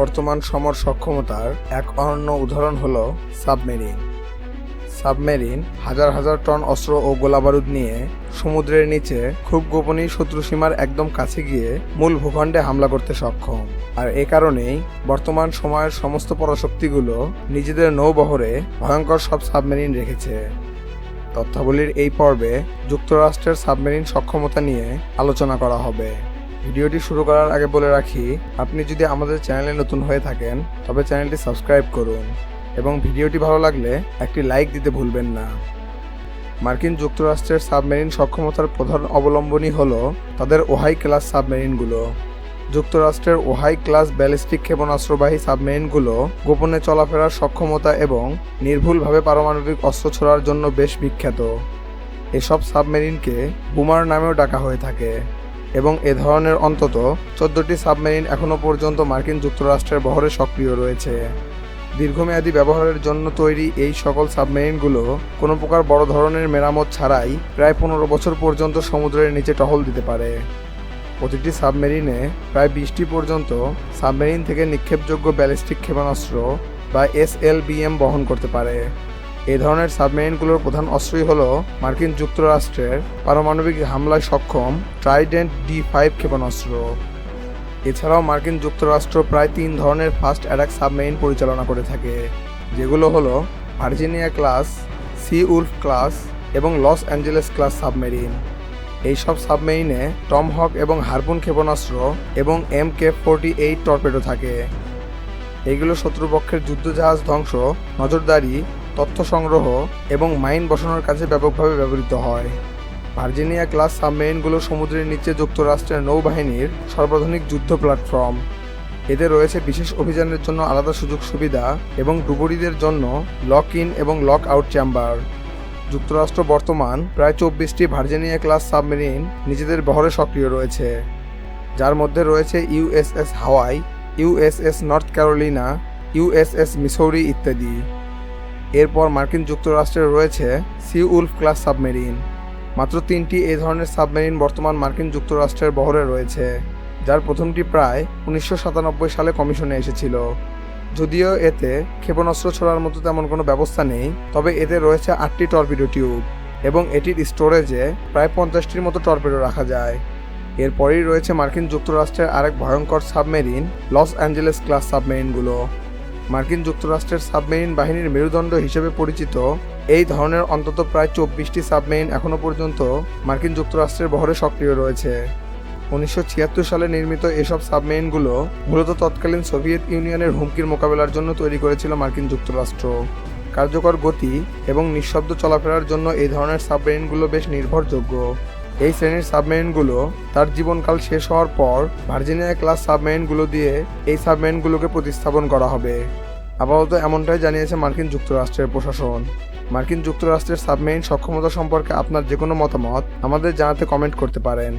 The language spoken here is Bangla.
বর্তমান সমর সক্ষমতার এক অনন্য উদাহরণ হল সাবমেরিন। সাবমেরিন হাজার হাজার টন অস্ত্র ও গোলাবারুদ নিয়ে সমুদ্রের নিচে খুব গোপনীয় শত্রু সীমার একদম কাছে গিয়ে মূল ভূখণ্ডে হামলা করতে সক্ষম। আর এ কারণেই বর্তমান সময়ের সমস্ত পরাশক্তিগুলো নিজেদের নৌবহরে ভয়ঙ্কর সব সাবমেরিন রেখেছে। তথ্যাবলীর এই পর্বে যুক্তরাষ্ট্রের সাবমেরিন সক্ষমতা নিয়ে আলোচনা করা হবে। ভিডিওটি শুরু করার আগে বলে রাখি, আপনি যদি আমাদের চ্যানেলে নতুন হয়ে থাকেন, তবে চ্যানেলটি সাবস্ক্রাইব করুন। এবং ভিডিওটি ভালো লাগলে একটি লাইক দিতে ভুলবেন না। মার্কিন যুক্তরাষ্ট্রের সাবমেরিন সক্ষমতার প্রধান অবলম্বনই হল তাদের ওহাই ক্লাস সাবমেরিনগুলো। যুক্তরাষ্ট্রের ওহাই ক্লাস ব্যালিস্টিক ক্ষেপণাস্ত্রবাহী সাবমেরিনগুলো গোপনে চলাফেরার সক্ষমতা এবং নির্ভুলভাবে পারমাণবিক অস্ত্র ছোড়ার জন্য বেশ বিখ্যাত। এসব সাবমেরিনকে বুমার নামেও ডাকা হয়ে থাকে এবং এ ধরনের অন্তত চোদ্দটি সাবমেরিন এখনও পর্যন্ত মার্কিন যুক্তরাষ্ট্রের বহরে সক্রিয় রয়েছে। দীর্ঘমেয়াদী ব্যবহারের জন্য তৈরি এই সকল সাবমেরিনগুলো কোনো প্রকার বড় ধরনের মেরামত ছাড়াই প্রায় পনেরো বছর পর্যন্ত সমুদ্রের নিচে টহল দিতে পারে। প্রতিটি সাবমেরিনে প্রায় বিশটি পর্যন্ত সাবমেরিন থেকে নিক্ষেপযোগ্য ব্যালিস্টিক ক্ষেপণাস্ত্র বা এসএলবিএম বহন করতে পারে। এই ধরনের সাবমেরিনগুলোর প্রধান অস্ত্রই হল মার্কিন যুক্তরাষ্ট্রের পারমাণবিক হামলায় সক্ষম ট্রাইডেন্ট ডি ফাইভ ক্ষেপণাস্ত্র। এছাড়াও মার্কিন যুক্তরাষ্ট্র প্রায় তিন ধরনের ফাস্ট অ্যাটাক সাবমেরিন পরিচালনা করে থাকে, যেগুলো হলো Virginia class, C Wolf class এবং লস অ্যাঞ্জেলেস ক্লাস সাবমেরিন। এই সব সাবমেরিনে টম হক এবং হারপুন ক্ষেপণাস্ত্র এবং M K forty eight torpedo থাকে। এগুলো শত্রুপক্ষের যুদ্ধজাহাজ ধ্বংস, নজরদারি, তথ্য সংগ্রহ এবং মাইন বসানোর কাজে ব্যাপকভাবে ব্যবহৃত হয়। ভার্জিনিয়া ক্লাস সাবমেরিনগুলো সমুদ্রের নিচে যুক্তরাষ্ট্রের নৌবাহিনীর সর্বাধুনিক যুদ্ধ প্ল্যাটফর্ম। এতে রয়েছে বিশেষ অভিযানের জন্য আলাদা সুযোগ সুবিধা এবং ডুবুরিদের জন্য লক ইন এবং লক আউট চেম্বার। যুক্তরাষ্ট্র বর্তমান প্রায় চব্বিশটি ভার্জিনিয়া ক্লাস সাবমেরিন নিজেদের বহরে সক্রিয় রয়েছে। যার মধ্যে রয়েছে USS Hawaii USS North Carolina USS Missouri ইত্যাদি। এরপর মার্কিন যুক্তরাষ্ট্রে রয়েছে সি উলফ ক্লাস সাবমেরিন। মাত্র তিনটি এই ধরনের সাবমেরিন বর্তমান মার্কিন যুক্তরাষ্ট্রের বহরে রয়েছে, যার প্রথমটি প্রায় উনিশশো সাতানব্বই সালে কমিশনে এসেছিল। যদিও এতে ক্ষেপণাস্ত্র ছোড়ার মতো তেমন কোনো ব্যবস্থা নেই, তবে এতে রয়েছে আটটি টর্পিডো টিউব এবং এটির স্টোরেজে প্রায় পঞ্চাশটির মতো টর্পিডো রাখা যায়। এরপরেই রয়েছে মার্কিন যুক্তরাষ্ট্রের আরেক ভয়ঙ্কর সাবমেরিন, লস অ্যাঞ্জেলেস ক্লাস সাবমেরিনগুলো। মার্কিন যুক্তরাষ্ট্রের সাবমেরিন বাহিনীর মেরুদণ্ড হিসেবে পরিচিত। এই ধরনের অন্তত প্রায় চব্বিশটি সাবমেরিন এখনও পর্যন্ত মার্কিন যুক্তরাষ্ট্রের বহরে সক্রিয় রয়েছে। উনিশশো ছিয়াত্তর সালে নির্মিত এসব সাবমেরিনগুলো মূলত তৎকালীন সোভিয়েত ইউনিয়নের হুমকির মোকাবেলার জন্য তৈরি করেছিল মার্কিন যুক্তরাষ্ট্র। কার্যকর গতি এবং নিঃশব্দ চলাফেরার জন্য এই ধরনের সাবমেরিনগুলো বেশ নির্ভরযোগ্য। এই শ্রেণির সাবমেরিনগুলো তার জীবনকাল শেষ হওয়ার পর ভার্জিনিয়া ক্লাস সাবমেরিনগুলো দিয়ে এই সাবমেরিনগুলোকে প্রতিস্থাপন করা হবে। আপাতত এমনটাই জানিয়েছে মার্কিন যুক্তরাষ্ট্রের প্রশাসন। মার্কিন যুক্তরাষ্ট্রের সাবমেরিন সক্ষমতা সম্পর্কে আপনার যে কোনো মতামত আমাদের জানাতে কমেন্ট করতে পারেন।